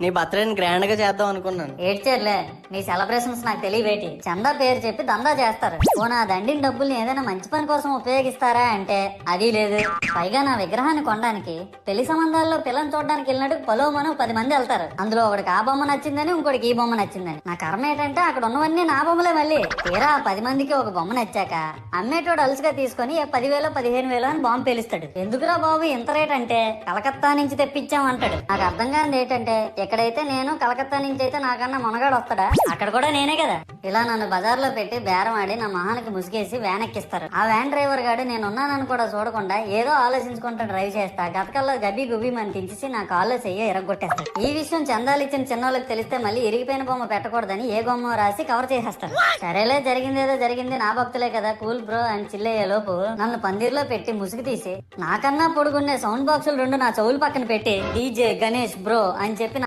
నీ బర్త్డేని గ్రాండ్గా చేద్దాం అనుకున్నాను. ఏడ్చేర్లే. నీ సెలబ్రేషన్స్ నాకు తెలియబేటి చందా పేరు చెప్పి దందా చేస్తారు. ఓ నా దండిన డబ్బుల్ని ఏదైనా మంచి పని కోసం ఉపయోగిస్తారా అంటే అది లేదు. పైగా నా విగ్రహాన్ని కొనడానికి పెళ్ళి సంబంధాల్లో పిల్లని చూడడానికి వెళ్ళినట్టు పలో మనం పది మంది వెళ్తారు. అందులో ఒకడికి ఆ బొమ్మ నచ్చిందని ఇంకోటికి ఈ బొమ్మ నచ్చిందని. నా కర్మ ఏంటంటే అక్కడ ఉన్నవన్నీ నా బొమ్మలే మళ్ళీ. తీరా పది మందికి ఒక బొమ్మ నచ్చాక అమ్మేటోడు అలుసుగా తీసుకొని ఏ పదివేలు పదిహేను వేలు అని బాంబు పేలుస్తాడు. ఎందుకురా బాబు ఇంత రేట్ అంటే? కలకత్తా నుంచి తెప్పించాం అంటాడు నాకు అర్థం కానిది ఏంటంటే ఎక్కడైతే నేను కలకత్తా నుంచి అయితే నాకన్నా మునగాడు వస్తాడా? అక్కడ కూడా నేనే కదా. ఇలా నన్ను బజార్లో పెట్టి బేరం ఆడి నా మహానికి ముసుగేసి వ్యాన్ ఎక్కిస్తారు. ఆ వ్యాన్ డ్రైవర్ గాడు నేను ఉన్నానని కూడా చూడకుండా ఏదో ఆలోచించుకుంటూ డ్రైవ్ చేస్తా గతకల్లో గబ్బి గుబ్బి మని తించేసి నా కాల్లో చెయ్యి ఇరగొట్టేస్తాడు. ఈ విషయం చందాలు ఇచ్చిన చిన్నోళ్ళకి తెలిస్తే మళ్ళీ ఇరిగిపోయిన బొమ్మ పెట్టకూడదని ఏ బొమ్మ రాసి కవర్ చేసేస్తారు సరేలే జరిగిందేదో జరిగింది నా భక్తులే కదా కూల్ బ్రో అని చిల్లయ్యే లోపు నన్ను పందిర్లో పెట్టి ముసుగు తీసి నాకన్నా పొడుగున్నే సౌండ్ బాక్సులు రెండు నా చెవులు పక్కన పెట్టి డీజే గణేష్ బ్రో అని చెప్పి